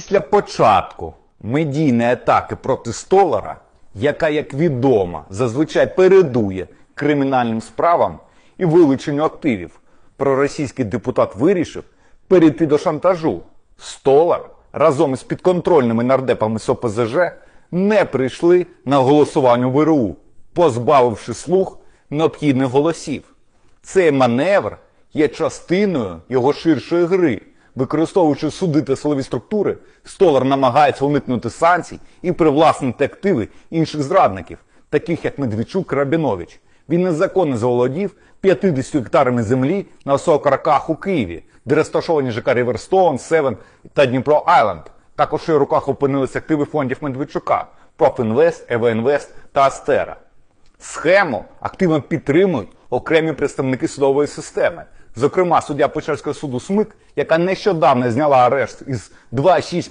Після початку медійної атаки проти Столара, яка, як відомо, зазвичай передує кримінальним справам і вилученню активів, проросійський депутат вирішив перейти до шантажу. Столар разом із підконтрольними нардепами з ОПЗЖ не прийшли на голосування ВРУ, позбавивши слух необхідних голосів. Цей маневр є частиною його ширшої гри. Використовуючи суди та силові структури, Столар намагається уникнути санкцій і привласнити активи інших зрадників, таких як Медведчук Рабінович. Він незаконно заволодів 50 гектарами землі на Сокараках у Києві, де розташовані ЖК Ріверстоун, Севен та Дніпро Айленд. Також у руках опинилися активи фондів Медведчука, Профінвест, Евоінвест та Астера. Схему активно підтримують окремі представники судової системи. Зокрема, суддя Печерського суду СМИК, яка нещодавно зняла арешт із 2,6